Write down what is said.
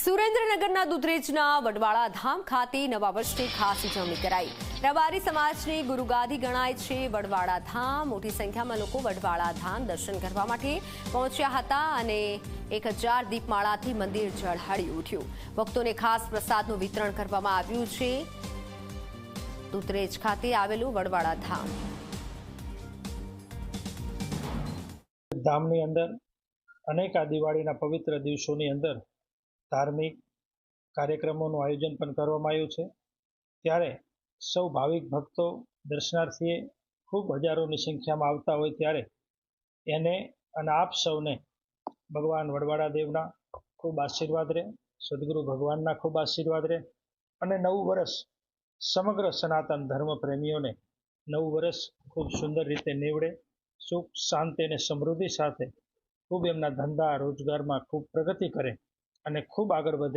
સુરેન્દ્રનગરના દુધરેજના વડવાળા ધામ ખાતે નવા વર્ષની ખાસ ઉજવણી કરાઈ. રબારી સમાજની ગુરુગાદી ગણાય છે વડવાળા ધામ. મોટી સંખ્યામાં લોકો વડવાળા ધામ દર્શન કરવા માટે પહોંચ્યા હતા અને એક હજાર દીપમાળાથી મંદિર ઝળહળી ઉઠ્યું. ભક્તોને ખાસ પ્રસાદનું વિતરણ કરવામાં આવ્યું છે. દુધરેજ ખાતે આવેલું વડવાળા ધામ. ધામની અંદર અનેક આ દિવાળીના પવિત્ર દિવસોની અંદર ધાર્મિક કાર્યક્રમોનું આયોજન પણ કરવામાં આવ્યું છે. ત્યારે સૌ ભાવિક ભક્તો, દર્શનાર્થીએ ખૂબ હજારોની સંખ્યામાં આવતા હોય ત્યારે એને અને આપ સૌને ભગવાન વડવાડા દેવના ખૂબ આશીર્વાદ રહે, સદગુરુ ભગવાનના ખૂબ આશીર્વાદ રહે અને નવું વર્ષ સમગ્ર સનાતન ધર્મ પ્રેમીઓને નવું વર્ષ ખૂબ સુંદર રીતે નીવડે, સુખ, શાંતિ અને સમૃદ્ધિ સાથે ખૂબ એમના ધંધા રોજગારમાં ખૂબ પ્રગતિ કરે અને ખૂબ આગળ વધે